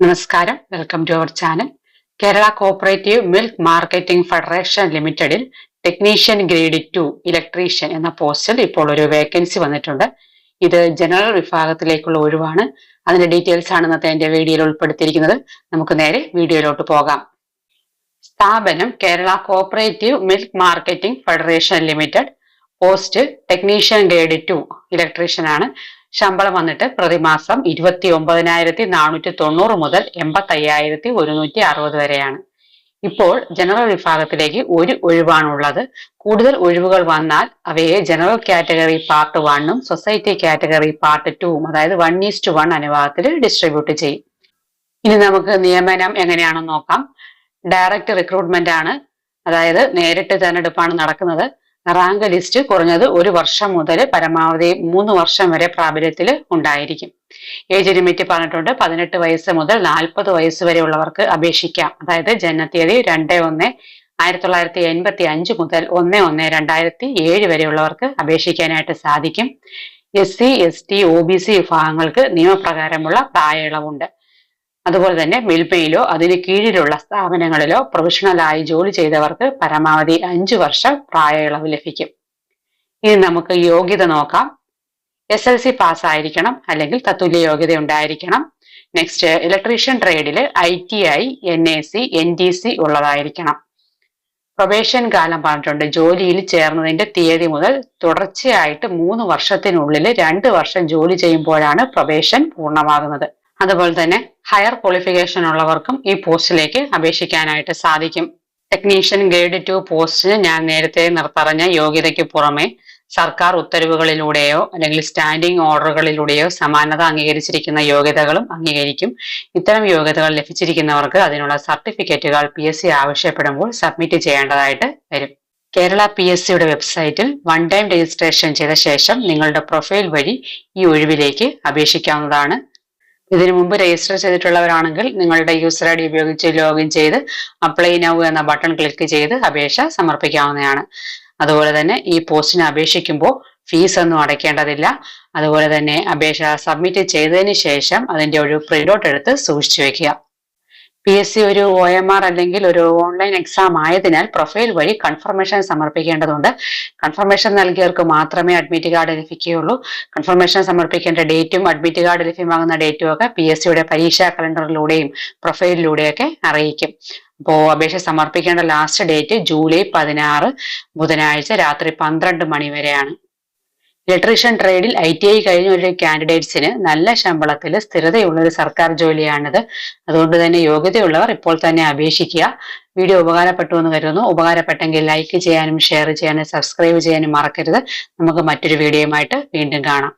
നമസ്കാരം. Welcome to our channel Kerala cooperative milk marketing federation ലിമിറ്റഡിൽ technician grade two electrician എന്ന പോസ്റ്റിൽ ഇപ്പോൾ ഒരു വേക്കൻസി വന്നിട്ടുണ്ട്. ഇത് ജനറൽ വിഭാഗത്തിലേക്കുള്ള ഒഴിവാണ്. അതിന്റെ ഡീറ്റെയിൽസ് ആണ് ഇന്നത്തെ എന്റെ വീഡിയോയിൽ ഉൾപ്പെടുത്തിയിരിക്കുന്നത്. നമുക്ക് നേരെ വീഡിയോയിലോട്ട് പോകാം. സ്ഥാപനം Kerala cooperative milk marketing federation limited post technician grade two electrician ആണ്. ശമ്പളം വന്നിട്ട് പ്രതിമാസം ഇരുപത്തി ഒമ്പതിനായിരത്തി നാനൂറ്റി തൊണ്ണൂറ് മുതൽ എൺപത്തി അയ്യായിരത്തി ഒരുന്നൂറ്റി അറുപത് വരെയാണ്. ഇപ്പോൾ ജനറൽ വിഭാഗത്തിലേക്ക് ഒരു ഒഴിവാണുള്ളത്. കൂടുതൽ ഒഴിവുകൾ വന്നാൽ അവയെ ജനറൽ കാറ്റഗറി പാർട്ട് വണ്ണും സൊസൈറ്റി കാറ്റഗറി പാർട്ട് ടൂവും അതായത് വൺ ഈസ്റ്റ് വൺ അനുപാതത്തിൽ ഡിസ്ട്രിബ്യൂട്ട് ചെയ്യും. ഇനി നമുക്ക് നിയമനം എങ്ങനെയാണെന്ന് നോക്കാം. ഡയറക്റ്റ് റിക്രൂട്ട്മെന്റ് ആണ്. അതായത് നേരിട്ട് തെരഞ്ഞെടുപ്പാണ് നടക്കുന്നത്. റാങ്ക് ലിസ്റ്റ് കുറഞ്ഞത് ഒരു വർഷം മുതൽ പരമാവധി മൂന്ന് വർഷം വരെ പ്രാബല്യത്തിൽ ഉണ്ടായിരിക്കും. ഏജ് ലിമിറ്റ് പറഞ്ഞിട്ടുണ്ട്. പതിനെട്ട് വയസ്സ് മുതൽ നാൽപ്പത് വയസ്സ് വരെ ഉള്ളവർക്ക് അപേക്ഷിക്കാം. അതായത് ജനനത്തീയതി രണ്ട് ഒന്ന് ആയിരത്തി തൊള്ളായിരത്തി എൺപത്തി അഞ്ച് മുതൽ ഒന്ന് ഒന്ന് രണ്ടായിരത്തി ഏഴ് വരെയുള്ളവർക്ക് അപേക്ഷിക്കാനായിട്ട് സാധിക്കും. S C S T O B C വിഭാഗങ്ങൾക്ക് നിയമപ്രകാരമുള്ള പ്രായളവുണ്ട് അതുപോലെ തന്നെ മിൽമയിലോ അതിന് കീഴിലുള്ള സ്ഥാപനങ്ങളിലോ പ്രൊഫഷണലായി ജോലി ചെയ്തവർക്ക് പരമാവധി അഞ്ചു വർഷം പ്രായളവ് ലഭിക്കും. ഇനി നമുക്ക് യോഗ്യത നോക്കാം. എസ് എൽ സി പാസ്സായിരിക്കണം അല്ലെങ്കിൽ തത്തുല്യ യോഗ്യത ഉണ്ടായിരിക്കണം. Next electrician ട്രേഡിൽ I T I N A C N D C ഉള്ളതായിരിക്കണം. പ്രൊബേഷൻ കാലം പറഞ്ഞിട്ടുണ്ട്. ജോലിയിൽ ചേർന്നതിന്റെ തീയതി മുതൽ തുടർച്ചയായിട്ട് മൂന്ന് വർഷത്തിനുള്ളിൽ രണ്ട് വർഷം ജോലി ചെയ്യുമ്പോഴാണ് പ്രൊബേഷൻ പൂർണമാകുന്നത്. അതുപോലെ തന്നെ ഹയർ ക്വാളിഫിക്കേഷൻ ഉള്ളവർക്കും ഈ പോസ്റ്റിലേക്ക് അപേക്ഷിക്കാനായിട്ട് സാധിക്കും. ടെക്നീഷ്യൻ ഗ്രേഡ് ടു പോസ്റ്റിന് ഞാൻ നേരത്തെ പറഞ്ഞ യോഗ്യതയ്ക്ക് പുറമെ സർക്കാർ ഉത്തരവുകളിലൂടെയോ അല്ലെങ്കിൽ സ്റ്റാൻഡിംഗ് ഓർഡറുകളിലൂടെയോ സമാനത അംഗീകരിച്ചിരിക്കുന്ന യോഗ്യതകളും അംഗീകരിക്കും. ഇത്തരം യോഗ്യതകൾ ലഭിച്ചിരിക്കുന്നവർക്ക് അതിനുള്ള സർട്ടിഫിക്കറ്റുകൾ പി എസ് സി ആവശ്യപ്പെടുമ്പോൾ സബ്മിറ്റ് ചെയ്യേണ്ടതായിട്ട് വരും. കേരള പി എസ് സിയുടെ വെബ്സൈറ്റിൽ വൺ ടൈം രജിസ്ട്രേഷൻ ചെയ്ത ശേഷം നിങ്ങളുടെ പ്രൊഫൈൽ വഴി ഈ ഒഴിവിലേക്ക് അപേക്ഷിക്കാവുന്നതാണ്. ഇതിനു മുമ്പ് രജിസ്റ്റർ ചെയ്തിട്ടുള്ളവരാണെങ്കിൽ നിങ്ങളുടെ യൂസർ ഐ ഡി ഉപയോഗിച്ച് ലോഗിൻ ചെയ്ത് അപ്ലൈ നൗ എന്ന ബട്ടൺ ക്ലിക്ക് ചെയ്ത് അപേക്ഷ സമർപ്പിക്കാവുന്നതാണ്. അതുപോലെ തന്നെ ഈ പോസ്റ്റിന് അപേക്ഷിക്കുമ്പോൾ ഫീസ് ഒന്നും അടയ്ക്കേണ്ടതില്ല. അതുപോലെ തന്നെ അപേക്ഷ സബ്മിറ്റ് ചെയ്തതിന് ശേഷം അതിന്റെ ഒരു പ്രിന്റ് ഔട്ട് എടുത്ത് സൂക്ഷിച്ചു വെക്കുക. പി എസ് സി ഒരു ഒ എം ആർ അല്ലെങ്കിൽ ഒരു ഓൺലൈൻ എക്സാം ആയതിനാൽ പ്രൊഫൈൽ വഴി കൺഫർമേഷൻ സമർപ്പിക്കേണ്ടതുണ്ട്. കൺഫർമേഷൻ നൽകിയവർക്ക് മാത്രമേ അഡ്മിറ്റ് കാർഡ് ലഭിക്കുകയുള്ളൂ. കൺഫർമേഷൻ സമർപ്പിക്കേണ്ട ഡേറ്റും അഡ്മിറ്റ് കാർഡ് ലഭ്യമാകുന്ന ഡേറ്റും ഒക്കെ പി എസ് സിയുടെ പരീക്ഷാ കലണ്ടറിലൂടെയും പ്രൊഫൈലിലൂടെയൊക്കെ അറിയിക്കും. അപ്പോൾ അപേക്ഷ സമർപ്പിക്കേണ്ട ലാസ്റ്റ് ഡേറ്റ് ജൂലൈ പതിനാറ് ബുധനാഴ്ച രാത്രി പന്ത്രണ്ട് മണി വരെയാണ്. ഇലക്ട്രീഷ്യൻ ട്രേഡിൽ ഐ ടി ഐ കഴിഞ്ഞ ഒരു കാൻഡിഡേറ്റ്സിന് നല്ല ശമ്പളത്തിൽ സ്ഥിരതയുള്ള ഒരു സർക്കാർ ജോലിയാണിത്. അതുകൊണ്ട് തന്നെ യോഗ്യതയുള്ളവർ ഇപ്പോൾ തന്നെ അപേക്ഷിക്കുക. വീഡിയോ ഉപകാരപ്പെട്ടു എന്ന് കരുതുന്നു. ഉപകാരപ്പെട്ടെങ്കിൽ ലൈക്ക് ചെയ്യാനും ഷെയർ ചെയ്യാനും സബ്സ്ക്രൈബ് ചെയ്യാനും മറക്കരുത്. നമുക്ക് മറ്റൊരു വീഡിയോയുമായിട്ട് വീണ്ടും കാണാം.